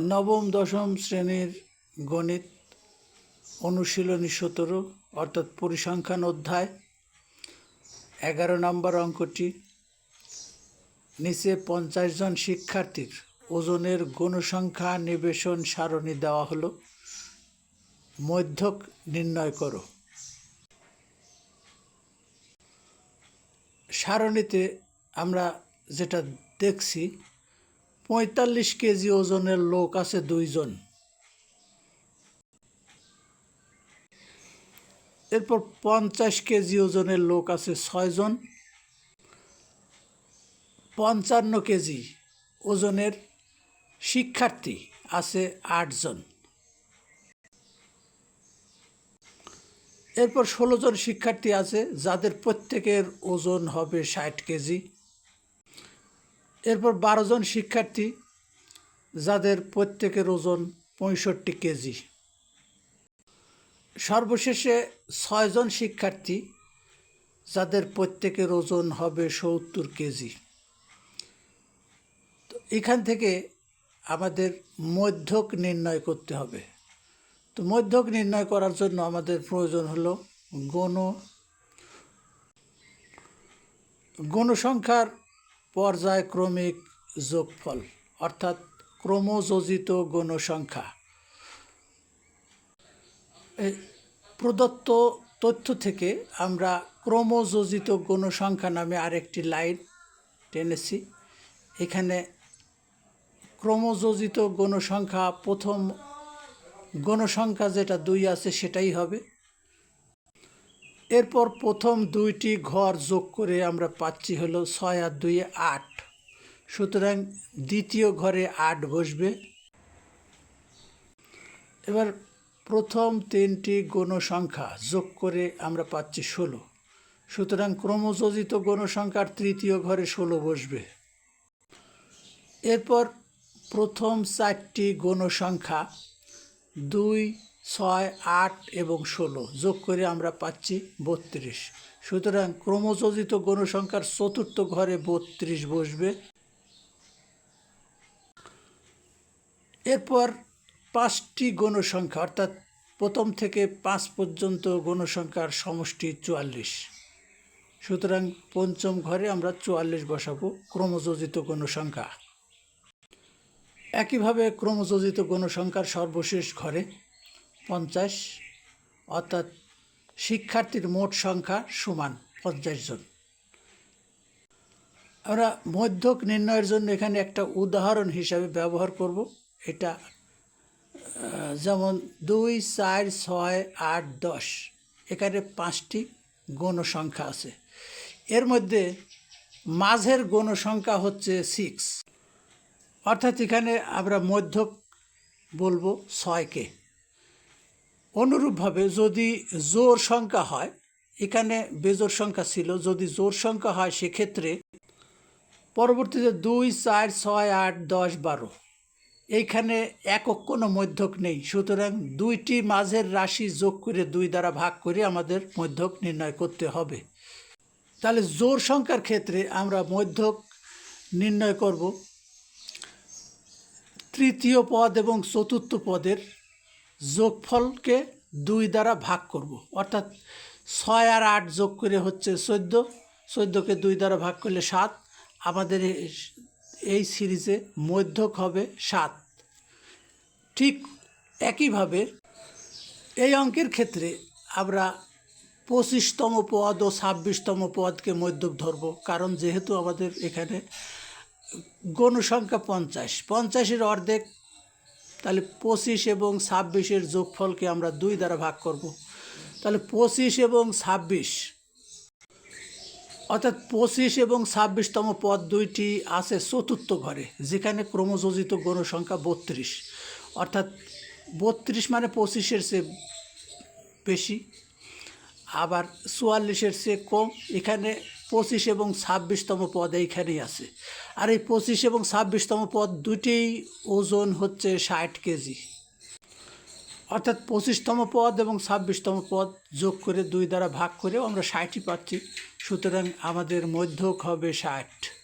নবম, দশম শ্রেণির গণিত অনুশীলনী সতেরো, অর্থাৎ পরিসংখ্যান অধ্যায়, এগারো নম্বর অঙ্কটি। নিচে পঞ্চাশ জন শিক্ষার্থীর ওজনের গণসংখ্যা নিবেশন সারণী দেওয়া হলো। মধ্যক নির্ণয় করো। সারণীতে আমরা যেটা দেখছি পঁয়তাল্লিশ কেজি ওজনের লোক আছে দুইজন। এরপর পঞ্চাশ কেজি ওজনের লোক আছে ছয়জন। পঞ্চান্ন কেজি ওজনের শিক্ষার্থী আছে আটজন। এরপর ষোলো জন শিক্ষার্থী আছে, যাদের প্রত্যেকের ওজন হবে ষাট কেজি। এরপর বারো জন শিক্ষার্থী, যাদের প্রত্যেকের ওজন পঁয়ষট্টি কেজি। সর্বশেষে ছয়জন শিক্ষার্থী, যাদের প্রত্যেকের ওজন হবে সত্তর কেজি। তো এখান থেকে আমাদের মধ্যক নির্ণয় করতে হবে। তো মধ্যক নির্ণয় করার জন্য আমাদের প্রয়োজন হলো গণ। গণসংখ্যার পর্যায়ক্রমিক যোগফল, অর্থাৎ ক্রমযোজিত গণসংখ্যা। প্রদত্ত তথ্য থেকে আমরা ক্রমযোজিত গণসংখ্যা নামে আরেকটি লাইন টেনেছি। এখানে ক্রমযোজিত গণসংখ্যা প্রথম গণসংখ্যা যেটা দুই আছে সেটাই হবে। এরপর প্রথম দুইটি ঘর যোগ করে আমরা পাচ্ছি হলো ছয় আর দুই আট। সুতরাং দ্বিতীয় ঘরে আট বসবে। এবার প্রথম তিনটি গণসংখ্যা যোগ করে আমরা পাচ্ছি ষোলো। সুতরাং ক্রমযোজিত গণসংখ্যার তৃতীয় ঘরে ষোলো বসবে। এরপর প্রথম চারটি গণসংখ্যা দুই ছয়, আট এবং ষোলো। যোগ করে আমরা পাচ্ছি বত্রিশ। সুতরাং ক্রমযোজিত গণসংখ্যার চতুর্থ ঘরে বত্রিশ বসবে। এরপর পাঁচটি গণসংখ্যা, অর্থাৎ প্রথম থেকে পাঁচ পর্যন্ত গণসংখ্যার সমষ্টি চুয়াল্লিশ। সুতরাং পঞ্চম ঘরে আমরা চুয়াল্লিশ বসাবো ক্রমযোজিত গণসংখ্যা। একইভাবে ক্রমযোজিত গণসংখ্যার সর্বশেষ ঘরে পঞ্চাশ, অর্থাৎ শিক্ষার্থীর মোট সংখ্যা সমান পঞ্চাশ জন। আমরা মধ্যক নির্ণয়ের জন্য এখানে একটা উদাহরণ হিসাবে ব্যবহার করব। এটা যেমন দুই, চার, ছয়, আট, দশ। এখানে পাঁচটি গণসংখ্যা আছে। এর মধ্যে মাঝের গণসংখ্যা হচ্ছে সিক্স অর্থাৎ এখানে আমরা মধ্যক বলব ছয়কে। অনুরূপভাবে যদি জোর সংখ্যা হয়, এখানে বেজোর সংখ্যা ছিল, যদি জোর সংখ্যা হয় সেক্ষেত্রে পরবর্তীতে দুই, চার, ছয়, আট, দশ, বারো। এইখানে একক কোনো মধ্যক নেই, সুতরাং দুইটি মাঝের রাশি যোগ করে দুই দ্বারা ভাগ করে আমাদের মধ্যক নির্ণয় করতে হবে। তাহলে জোর সংখ্যার ক্ষেত্রে আমরা মধ্যক নির্ণয় করব। তৃতীয় পদ এবং চতুর্থ পদের যোগফলকে দুই দ্বারা ভাগ করব। অর্থাৎ ছয় আর আট যোগ করে হচ্ছে চোদ্দ। চোদ্দোকে দুই দ্বারা ভাগ করলে সাত। আমাদের এই সিরিজে মধ্যক হবে সাত। ঠিক একইভাবে এই অঙ্কের ক্ষেত্রে আমরা পঁচিশতম পদ ও ছাব্বিশতম পদকে মধ্যক ধরব। কারণ যেহেতু আমাদের এখানে গণসংখ্যা পঞ্চাশ। পঞ্চাশের অর্ধেক তাহলে পঁচিশ এবং ছাব্বিশের যোগফলকে আমরা দুই দ্বারা ভাগ করব। তাহলে পঁচিশ এবং ছাব্বিশ, অর্থাৎ পঁচিশ এবং ছাব্বিশতম পদ দুইটি আছে চতুর্থ ঘরে, যেখানে ক্রমযোজিত গণসংখ্যা বত্রিশ। অর্থাৎ বত্রিশ মানে পঁচিশের চেয়ে বেশি, আবার চুয়াল্লিশের চেয়ে কম, এখানে পঁচিশ এবং ছাব্বিশতম পদ এইখানেই আছে। আর এই পঁচিশ এবং ছাব্বিশতম পদ দুটিই ওজন হচ্ছে ষাট কেজি। অর্থাৎ পঁচিশতম পদ এবং ছাব্বিশতম পদ যোগ করে দুই দ্বারা ভাগ করেও আমরা ষাটই পাচ্ছি। সুতরাং আমাদের মধ্যক হবে ষাট।